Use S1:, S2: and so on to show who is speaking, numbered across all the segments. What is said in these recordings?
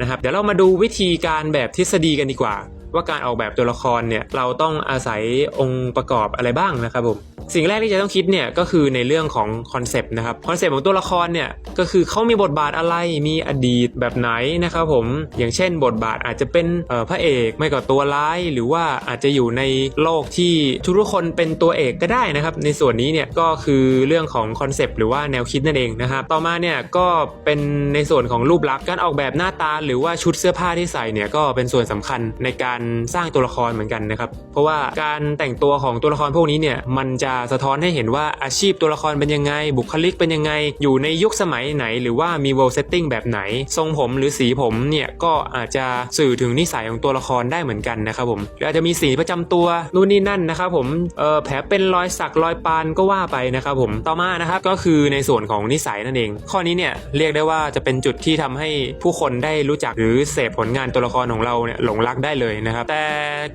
S1: นะครับเดี๋ยวเรามาดูวิธีการแบบทฤษฎีกันดีกว่า ว่าการออกแบบตัวละครเนี่ยเราต้องอาศัยองค์ประกอบอะไรบ้างนะครับผม สิ่งแรกที่จะต้องคิดเนี่ยก็คือในเรื่องของคอนเซปต์นะครับคอนเซปต์ของตัวละครเนี่ยก็คือเขามีบทบาทอะไรมีอดีตแบบไหนนะครับผมอย่างเช่น บทบาทอาจจะเป็นพระเอกไม่ก็ตัวร้าย หรือว่าอาจจะอยู่ในโลกที่ทุกคนเป็นตัวเอกก็ได้นะครับ ในส่วนนี้เนี่ยก็คือเรื่องของคอนเซปต์หรือว่าแนวคิดนั่นเองนะครับต่อมาเนี่ยก็เป็นในส่วนของรูปลักษณ์การออกแบบหน้าตา หรือว่าชุดเสื้อผ้าที่ใส่เนี่ยก็เป็นส่วนสำคัญในการสร้างตัวละครเหมือนกันนะครับเพราะว่าการแต่งตัวของตัวละครพวกนี้เนี่ยมันจะสะท้อนให้เห็นว่าอาชีพตัวละครเป็นยังไง บุคลิกเป็นยังไง อยู่ในยุคสมัยไหน หรือว่ามี world setting แบบไหน ทรงผมหรือสีผมเนี่ยก็อาจจะสื่อถึงนิสัยของตัวละครได้เหมือนกันนะครับผมหรืออาจจะมีสีประจำตัวนู่นนี่นั่นนะครับผมเออแผลเป็นรอยสักรอยปานก็ว่าไปนะครับผมต่อมานะครับก็คือในส่วนของนิสัยนั่นเอง ข้อนี้เนี่ยเรียกได้ว่าจะเป็นจุดที่ทำให้ผู้คนได้รู้จักหรือเสพผลงานตัวละครของเราเนี่ยหลงรักได้เลยนะครับแต่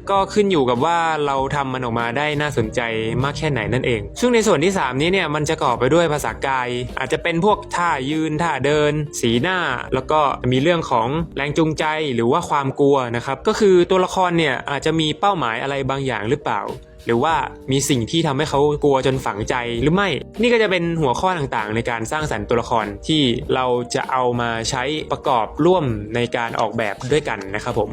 S1: ก็ขึ้นอยู่กับว่าเราทำมันออกมาได้น่าสนใจมากแค่ไหนนั่นเอง ซึ่งในส่วนที่ 3 นี้เนี่ยมันจะก่อไปด้วยภาษากาย อาจจะเป็นพวกท่ายืนท่าเดิน สีหน้า แล้วก็มีเรื่องของแรงจูงใจหรือว่าความกลัวนะครับก็คือตัวละครเนี่ยอาจจะมีเป้าหมายอะไรบางอย่างหรือเปล่าหรือว่ามีสิ่งที่ทำให้เขากลัวจนฝังใจหรือไม่ นี่ก็จะเป็นหัวข้อต่างๆ ในการสร้างสรรค์ตัวละครที่เราจะเอามาใช้ประกอบร่วมในการออกแบบด้วยกันนะครับผม